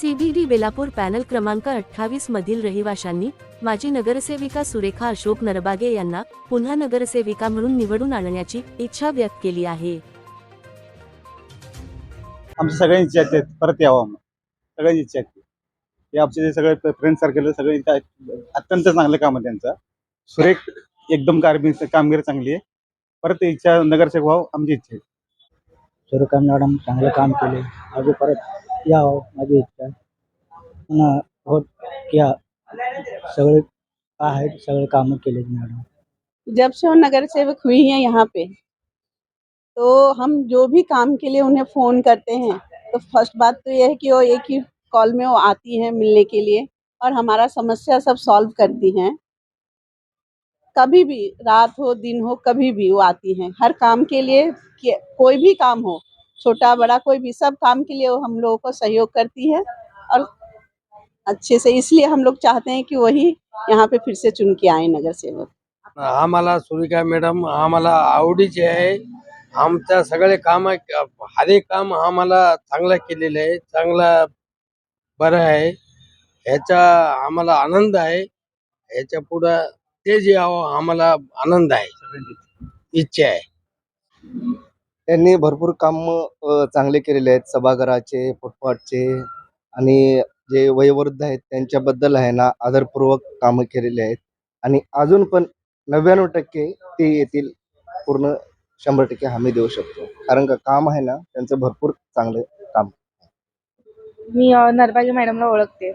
CBD Belapur panel क्रमांक अठ्ठावीस मधील रहिवाशांनी माजी नगरसेविका सुरेखा अशोक नरबागे यांना पुन्हा नगरसेविका म्हणून निवडून आणण्याची इच्छा व्यक्त केली आहे. आमच्या सगळ्यांची इच्छा आहे परत यावं सगळ्यांची इच्छा आहे. आमचे जे सगळे फ्रेंड सर्कल सगळे. अत्यंत चांगलं काम आहे त्यांचं. सुरेख एकदम कारबी कामगिरी चांगली आहे. परत इच्छा नगरसेवक व्हावं आमची इच्छा आहे. सूर्यकांत मॅडम चांगलं काम केले. अजून परत यावं माझी इच्छा आहे पुन्हा या सगळे आहेत सगळे कामं केले मॅडम जब से वो नगर सेवक हुई हैं यहाँ पे तो हम जो भी काम के लिए उन्हें फ़ोन करते हैं तो फ़र्स्ट बात तो ये है कि वो एक ही कॉल में वो आती हैं मिलने के लिए और हमारा समस्या सब सॉल्व करती हैं। कभी भी, रात हो, दिन हो, कभी भी वो आती हैं। हर काम के लिए कोई भी काम हो छोटा बड़ा कोई भी सब काम के लिए वो हम लोगों को सहयोग करती है और अच्छे से इसलिए हम लोग चाहते हैं कि वही यहाँ पे फिर से चुन के आए नगर सेवक। आम्हाला सुरिका मॅडम आम्हाला आवडीचे आहे आमच्या सगळे काम हर एक काम आम्हाला चांगलं केलेलं आहे चांगला बरं आहे ह्याचा आम्हाला आनंद आहे ह्याच्या पुढं ते जे आम्हाला आनंद आहे इच्छा आहे त्यांनी भरपूर काम चांगले केलेले आहेत. सभागृहाचे फुटपाथचे आणि जे वयोवृद्ध आहेत त्यांच्याबद्दल आहे ना आदरपूर्वक कामं केलेली आहेत. आणि अजून पण नव्याण्णव टक्के ते येतील. पूर्ण शंभर टक्के हमी देऊ शकतो. कारण का काम आहे ना त्यांचं भरपूर चांगलं काम. मी अ, मॅडमला ओळखते.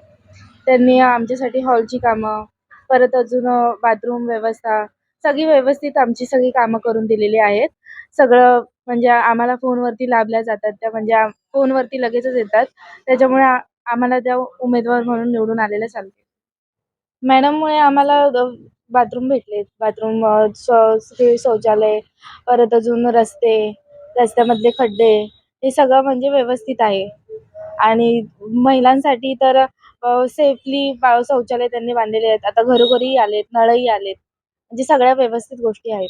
त्यांनी आमच्यासाठी हॉलची कामं परत अजून बाथरूम व्यवस्था सगळी व्यवस्थित आमची सगळी कामं करून दिलेली आहेत. सगळं म्हणजे आम्हाला फोनवरती लाभल्या जातात त्या म्हणजे फोनवरती लगेचच येतात. त्याच्यामुळे आम्हाला त्या उमेदवार म्हणून निवडून आलेल्या चालते मॅडममुळे आम्हाला बाथरूम भेटले. बाथरूम शौचालय परत अजून रस्ते रस्त्यामधले खड्डे हे सगळं म्हणजे व्यवस्थित आहे. आणि महिलांसाठी तर सेफली शौचालय त्यांनी बांधलेले आहेत. आता घरोघरी आलेत नळही आलेत. म्हणजे सगळ्या व्यवस्थित गोष्टी आहेत.